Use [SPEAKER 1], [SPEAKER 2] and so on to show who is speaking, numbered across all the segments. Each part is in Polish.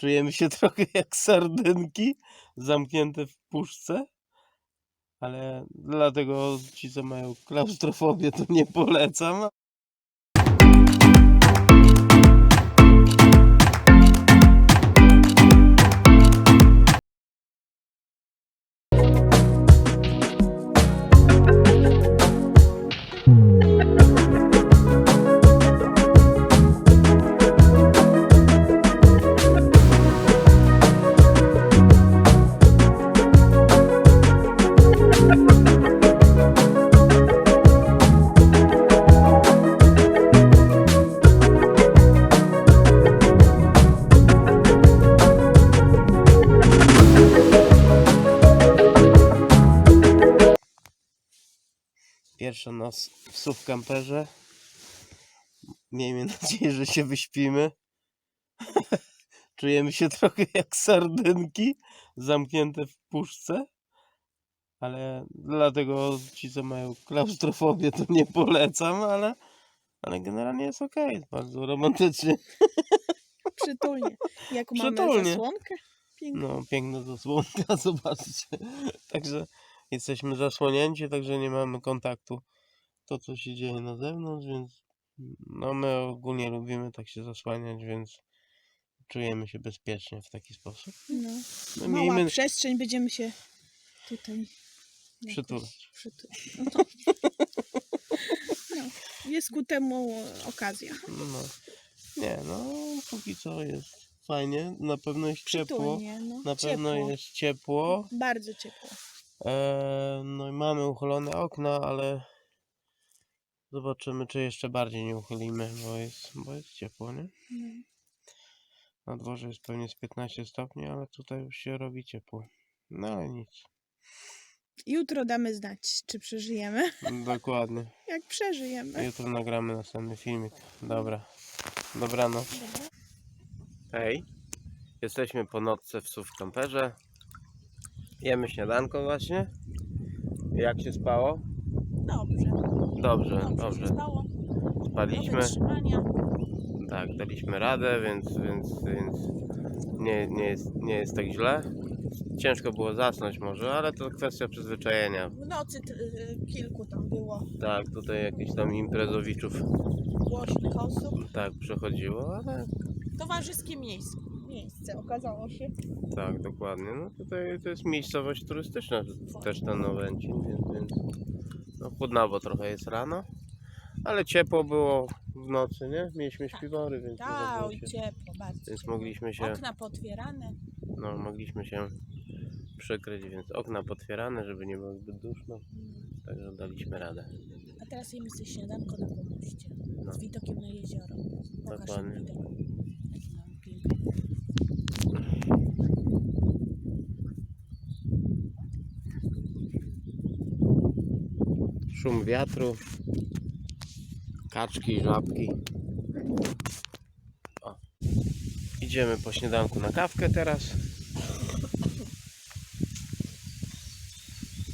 [SPEAKER 1] Czujemy się trochę jak sardynki zamknięte w puszce, ale dlatego ci, co mają klaustrofobię, to nie polecam. Pierwsza noc w SUV kamperze. Miejmy nadzieję, że się wyśpimy. Czujemy się trochę jak sardynki zamknięte w puszce, ale dlatego ci, co mają klaustrofobię, to nie polecam, ale, ale generalnie jest ok, bardzo romantycznie.
[SPEAKER 2] Przytulnie. Jak mamy
[SPEAKER 1] Przytulnie.
[SPEAKER 2] zasłonkę? Pięknie.
[SPEAKER 1] No, piękna zasłonka, zobaczcie. Także jesteśmy zasłonięci, także nie mamy kontaktu. To, co się dzieje na zewnątrz, więc no my ogólnie lubimy tak się zasłaniać, więc czujemy się bezpiecznie w taki sposób.
[SPEAKER 2] No.
[SPEAKER 1] No,
[SPEAKER 2] Mała
[SPEAKER 1] miejmy
[SPEAKER 2] przestrzeń, będziemy się tutaj
[SPEAKER 1] Przytulać.
[SPEAKER 2] przytulać. No. no. Jest ku temu okazja.
[SPEAKER 1] no, nie, no, póki co jest fajnie, na pewno jest ciepło.
[SPEAKER 2] Przytulnie, no.
[SPEAKER 1] Na pewno
[SPEAKER 2] ciepło.
[SPEAKER 1] jest ciepło.
[SPEAKER 2] Bardzo ciepło.
[SPEAKER 1] E, no i mamy uchylone okna, ale zobaczymy, czy jeszcze bardziej nie uchylimy, bo jest, bo jest ciepło, nie?
[SPEAKER 2] No.
[SPEAKER 1] Na dworze jest pewnie z 15 stopni, ale tutaj już się robi ciepło. No ale nic.
[SPEAKER 2] Jutro damy znać, czy przeżyjemy.
[SPEAKER 1] Dokładnie.
[SPEAKER 2] Jak przeżyjemy.
[SPEAKER 1] Jutro nagramy następny filmik. Dobra. Dobranoc. Hej. Jesteśmy po nocce w SUV kamperze. Jemy śniadanko właśnie. Jak się spało?
[SPEAKER 2] Dobrze.
[SPEAKER 1] Dobrze,
[SPEAKER 2] Dobrze się stało. Do
[SPEAKER 1] Spaliśmy.
[SPEAKER 2] wytrzymania.
[SPEAKER 1] Tak, daliśmy radę, więc, więc, więc nie, nie, jest, nie jest tak źle. Ciężko było zasnąć może, ale to kwestia przyzwyczajenia.
[SPEAKER 2] W nocy t- y, kilku tam było
[SPEAKER 1] Tak, tutaj jakichś tam imprezowiczów
[SPEAKER 2] głośnych osób.
[SPEAKER 1] tak przechodziło, ale
[SPEAKER 2] Towarzyskie miejsce. Miejsce okazało się.
[SPEAKER 1] tak, dokładnie. No tutaj to jest miejscowość turystyczna też ten Nowęcin, więc, więc no chłodnawo trochę jest rano, ale ciepło było w nocy, nie? Mieliśmy
[SPEAKER 2] Tak.
[SPEAKER 1] śpiwory, więc,
[SPEAKER 2] Tak, oj,
[SPEAKER 1] się,
[SPEAKER 2] ciepło, bardzo
[SPEAKER 1] więc
[SPEAKER 2] ciepło.
[SPEAKER 1] mogliśmy się
[SPEAKER 2] Okna potwierane.
[SPEAKER 1] no, mogliśmy się przykryć, więc okna potwierane, żeby nie było zbyt duszno,
[SPEAKER 2] Mm.
[SPEAKER 1] także daliśmy radę.
[SPEAKER 2] A teraz jemy sobie śniadanko na pomoście.
[SPEAKER 1] No.
[SPEAKER 2] Z widokiem na jezioro. Pokaż
[SPEAKER 1] Dokładnie.
[SPEAKER 2] widok. Jaki mamy piękny.
[SPEAKER 1] Szum wiatru, kaczki, żabki. O. Idziemy po śniadanku na kawkę teraz.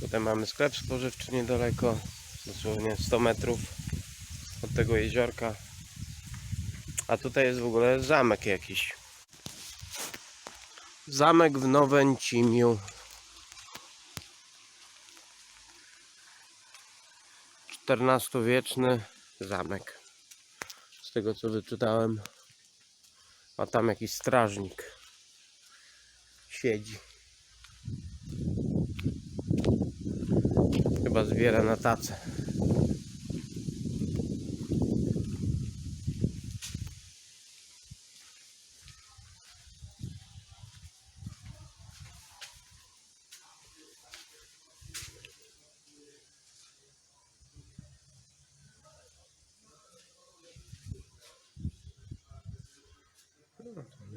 [SPEAKER 1] Tutaj mamy sklep spożywczy niedaleko, dosłownie 100 metrów od tego jeziorka. A tutaj jest w ogóle zamek jakiś. Zamek w Nowęcimiu. XIV-wieczny zamek. Z tego co wyczytałem. A tam jakiś strażnik siedzi. Chyba zbiera na tacę.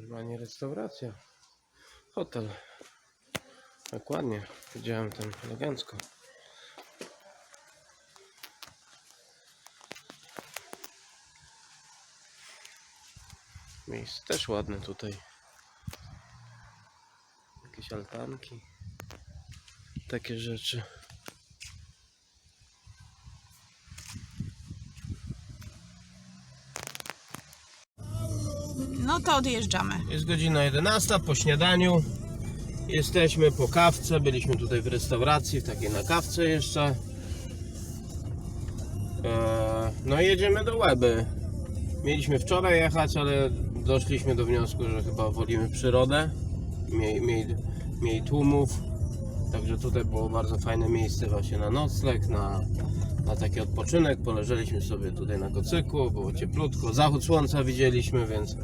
[SPEAKER 1] To normalnie restauracja. Hotel. Dokładnie. Widziałem tam elegancko. Miejsce też ładne tutaj. Jakieś altanki. Takie rzeczy.
[SPEAKER 2] To odjeżdżamy.
[SPEAKER 1] Jest godzina 11 po śniadaniu. Jesteśmy po kawce. Byliśmy tutaj w restauracji, w takiej na kawce jeszcze. Eee, No i jedziemy do Łeby. Mieliśmy wczoraj jechać, ale doszliśmy do wniosku, że chyba wolimy przyrodę. Mniej, mniej, mniej tłumów. Także tutaj było bardzo fajne miejsce właśnie na nocleg, na, na taki odpoczynek. Poleżeliśmy sobie tutaj na kocyku, było cieplutko. Zachód słońca widzieliśmy, więc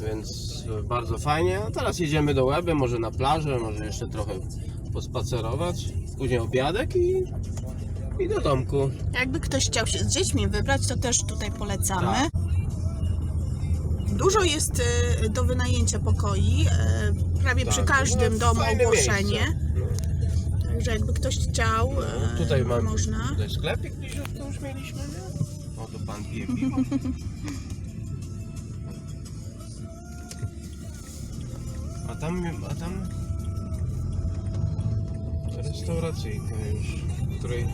[SPEAKER 1] więc bardzo fajnie. A teraz jedziemy do Łeby, może na plażę, może jeszcze trochę pospacerować. Później obiadek i, i do domku.
[SPEAKER 2] Jakby ktoś chciał się z dziećmi wybrać, to też tutaj polecamy.
[SPEAKER 1] Tak.
[SPEAKER 2] Dużo jest e, do wynajęcia pokoi. e, Prawie przy
[SPEAKER 1] Tak,
[SPEAKER 2] każdym
[SPEAKER 1] no,
[SPEAKER 2] domu
[SPEAKER 1] fajne
[SPEAKER 2] ogłoszenie.
[SPEAKER 1] miejsce.
[SPEAKER 2] Także jakby ktoś chciał,
[SPEAKER 1] No,
[SPEAKER 2] e,
[SPEAKER 1] tutaj mamy
[SPEAKER 2] można.
[SPEAKER 1] Tutaj sklepik bliziutko już mieliśmy, nie? O, to pan pije piwo. tam, a tam restauracyjka już, w której,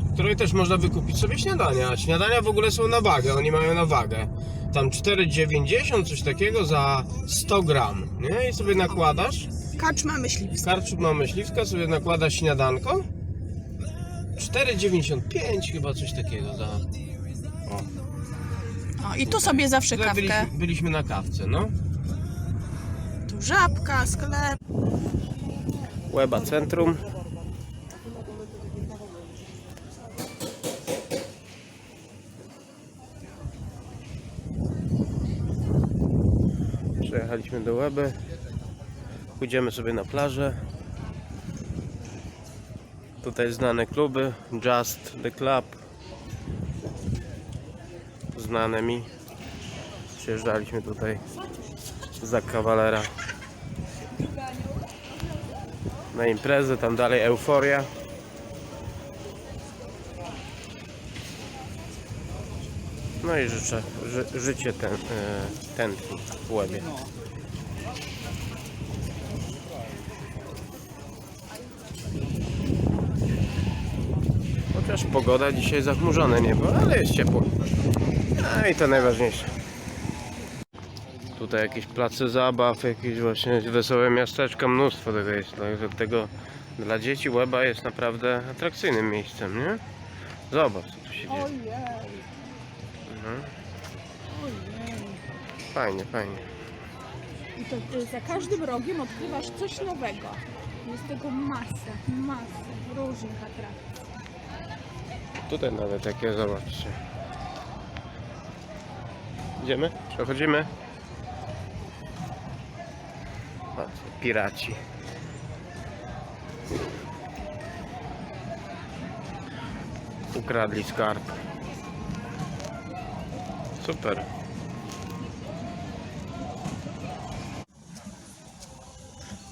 [SPEAKER 1] w której też można wykupić sobie śniadania. A śniadania w ogóle są na wagę, oni mają na wagę. Tam 4,90 coś takiego za 100 gram, nie? I sobie nakładasz.
[SPEAKER 2] Kaczma myśliwska.
[SPEAKER 1] Karczuk ma myśliwka, sobie nakłada śniadanko. 4,95 chyba coś takiego za. O,
[SPEAKER 2] O, I tu sobie zawsze kawkę.
[SPEAKER 1] byliśmy, byliśmy na kawce, no.
[SPEAKER 2] Żabka, sklep.
[SPEAKER 1] Łeba Centrum. Przejechaliśmy do Łeby. Pójdziemy sobie na plażę. Tutaj znane kluby. Just the Club. Znane mi. Przyjeżdżaliśmy tutaj za kawalera na imprezę, tam dalej euforia. No i życzę, ży, życie ten, e, tętni w łebie. Chociaż pogoda dzisiaj zachmurzone niebo, ale jest ciepło. No i to najważniejsze. Tutaj jakieś place zabaw, jakieś właśnie wesołe miasteczka, mnóstwo tego jest. Także tego dla dzieci Łeba jest naprawdę atrakcyjnym miejscem, nie? Zobacz, co tu się dzieje.
[SPEAKER 2] Ojej,
[SPEAKER 1] Mhm.
[SPEAKER 2] ojej.
[SPEAKER 1] Fajnie, fajnie.
[SPEAKER 2] I to za każdym rogiem odkrywasz coś nowego. Jest tego masa, masa różnych atrakcji.
[SPEAKER 1] Tutaj nawet takie, zobaczcie. Idziemy? Przechodzimy? Piraci. Ukradli skarb. Super.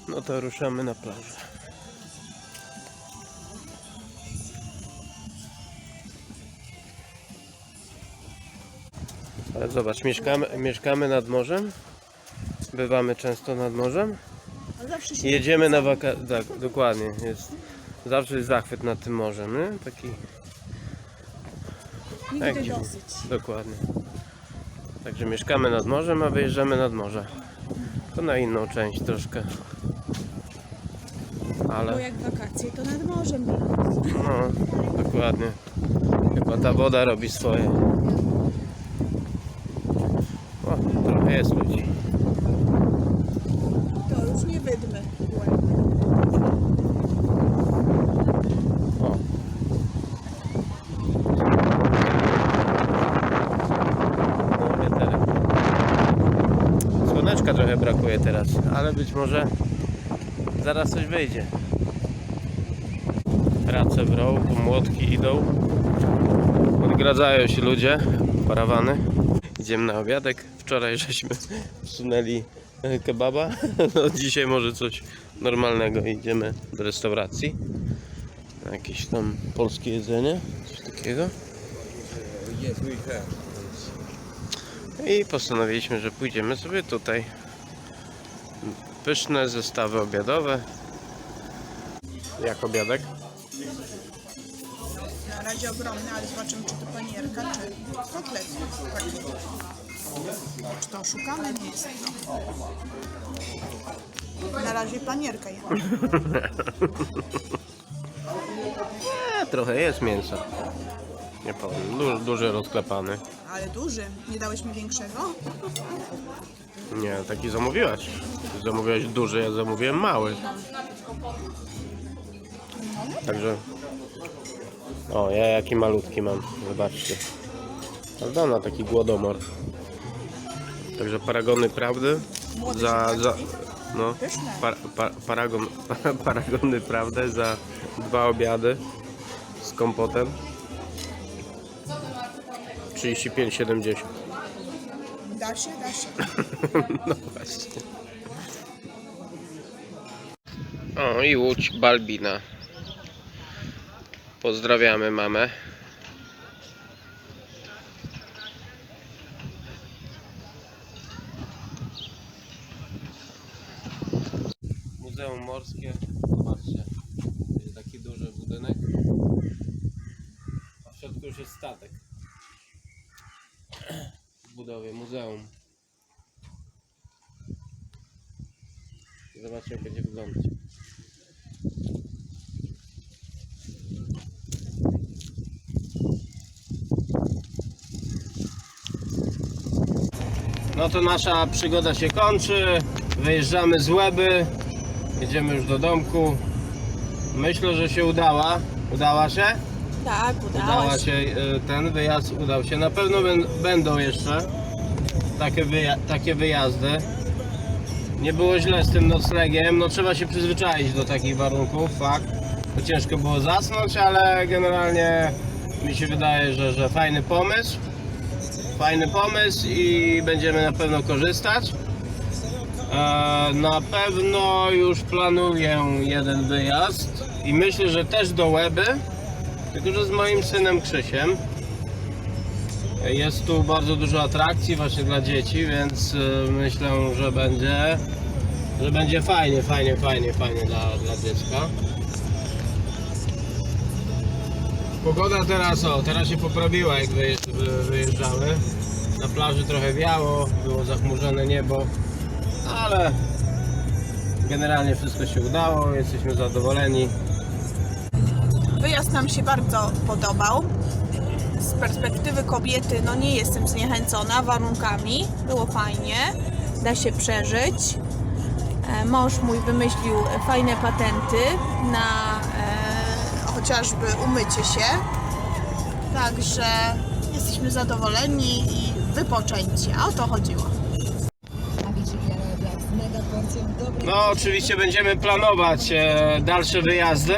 [SPEAKER 1] No to ruszamy na plażę. Ale zobacz, mieszkamy, mieszkamy nad morzem. Bywamy często nad morzem.
[SPEAKER 2] Zawsze się
[SPEAKER 1] Jedziemy na wakacje. Tak, dokładnie. Jest, zawsze jest zachwyt nad tym morzem, nie? Taki.
[SPEAKER 2] nigdy
[SPEAKER 1] tak,
[SPEAKER 2] dosyć.
[SPEAKER 1] Dokładnie. Także mieszkamy nad morzem, a wyjeżdżamy nad morze. To na inną część troszkę.
[SPEAKER 2] Bo
[SPEAKER 1] Ale.
[SPEAKER 2] jak wakacje, to nad morzem.
[SPEAKER 1] No, dokładnie. Chyba ta woda robi swoje. O, trochę jest ludzi.
[SPEAKER 2] To już nie wydmy.
[SPEAKER 1] O. No, wiaterek. Trochę brakuje teraz, ale być może zaraz coś wyjdzie. Prace w rogu, młotki idą. Odgradzają się ludzie, parawany. Idziemy na obiadek. Wczoraj żeśmy wsunęli e, kebaba. No dzisiaj może coś normalnego. Idziemy do restauracji. Jakieś tam polskie jedzenie, coś takiego. I postanowiliśmy, że pójdziemy sobie tutaj. Pyszne zestawy obiadowe. Jak obiadek?
[SPEAKER 2] Na razie ogromny, ale zobaczymy, czy to panierka, czy kotlet. Taki. Czy to oszukane? Nie jest to. Na razie panierka jem.
[SPEAKER 1] E, trochę jest mięsa. Nie powiem, du duży rozklepany.
[SPEAKER 2] Ale duży. Nie dałeś mi większego?
[SPEAKER 1] Nie, taki zamówiłaś. Zamówiłaś duży, ja zamówiłem mały. Także... O, ja jaki malutki mam, zobaczcie. Aldona taki głodomor. Także paragony prawdy
[SPEAKER 2] Młody
[SPEAKER 1] za... za no,
[SPEAKER 2] Pyszne.
[SPEAKER 1] par, par, paragon, paragony prawdy za dwa obiady z kompotem. 35,70.
[SPEAKER 2] Da się, da się.
[SPEAKER 1] No właśnie. O i Łódź Balbina. Pozdrawiamy mamę. Muzeum Morskie. Zobaczcie. Jest taki duży budynek. A w środku już jest statek. Muzeum. Zobaczcie jak będzie wyglądać. No to nasza przygoda się kończy. Wyjeżdżamy z Łeby. Jedziemy już do domku. Myślę, że się udała. Udała się?
[SPEAKER 2] Tak,
[SPEAKER 1] Udała się e, ten wyjazd, udał się. Na pewno bę- będą jeszcze takie, wyja takie wyjazdy. Nie było źle z tym noclegiem, no trzeba się przyzwyczaić do takich warunków, fakt. Bo ciężko było zasnąć, ale generalnie mi się wydaje, że, że fajny pomysł. Fajny pomysł i będziemy na pewno korzystać. E, na pewno już planuję jeden wyjazd i myślę, że też do Łeby. Tylko, że z moim synem Krzysiem. Jest tu bardzo dużo atrakcji właśnie dla dzieci, więc y, myślę, że będzie, że będzie fajnie, fajnie, fajnie, fajnie dla, dla dziecka. Pogoda teraz, o, teraz się poprawiła jak wyjeżdż, wy- wyjeżdżamy. Na plaży trochę wiało, było zachmurzone niebo, ale generalnie wszystko się udało, jesteśmy zadowoleni.
[SPEAKER 2] Wyjazd nam się bardzo podobał. Z perspektywy kobiety no nie jestem zniechęcona warunkami. Było fajnie, da się przeżyć. E, Mąż mój wymyślił fajne patenty na e, chociażby umycie się. Także jesteśmy zadowoleni i wypoczęci. A o to chodziło.
[SPEAKER 1] No, oczywiście będziemy planować e, dalsze wyjazdy.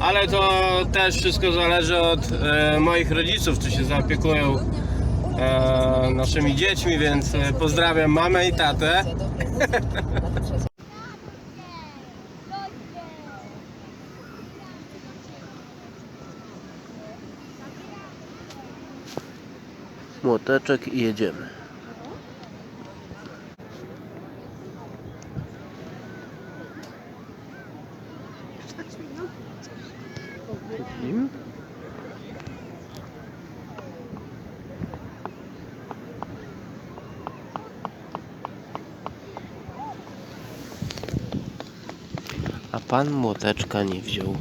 [SPEAKER 1] Ale to też wszystko zależy od e, moich rodziców, czy się zaopiekują e, naszymi dziećmi, więc e, pozdrawiam mamę i tatę. Młoteczek i jedziemy. A pan młoteczka nie wziął.